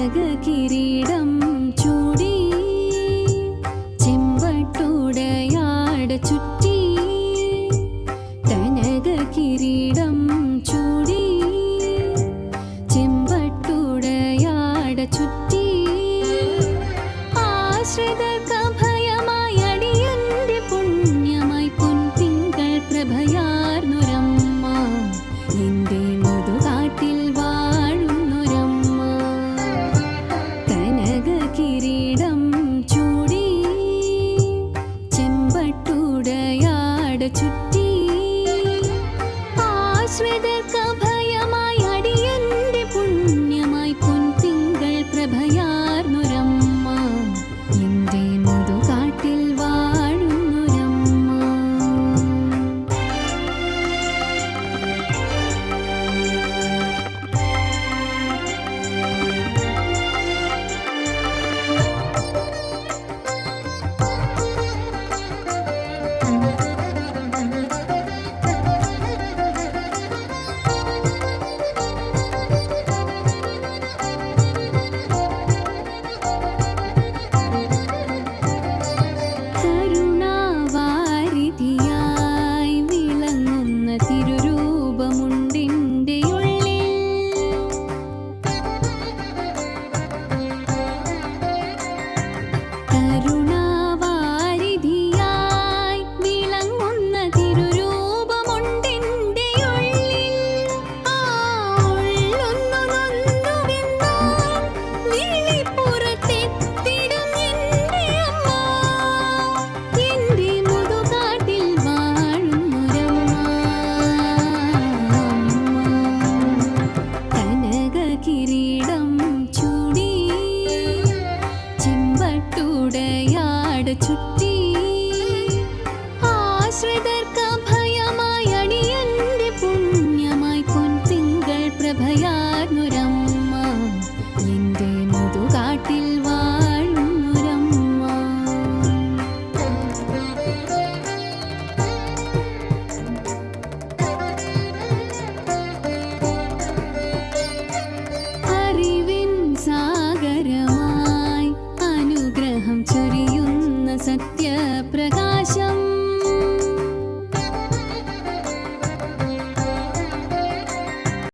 കനക കിരീടം ചൂടി ചെമ്പട്ടുടയാട് ചുറ്റി. കനക കിരീടം ചൂടി ചെമ്പട്ടുടയാട് ചുറ്റി. ആശ്രിത പുണ്യമായി പൊൻപിങ്കൾ പ്രഭയാർന്നുരമ്മ. എന്റെ മുതുക അമ്പട്ടുടയാട് ചുറ്റി ആശ്രിതർക്ക്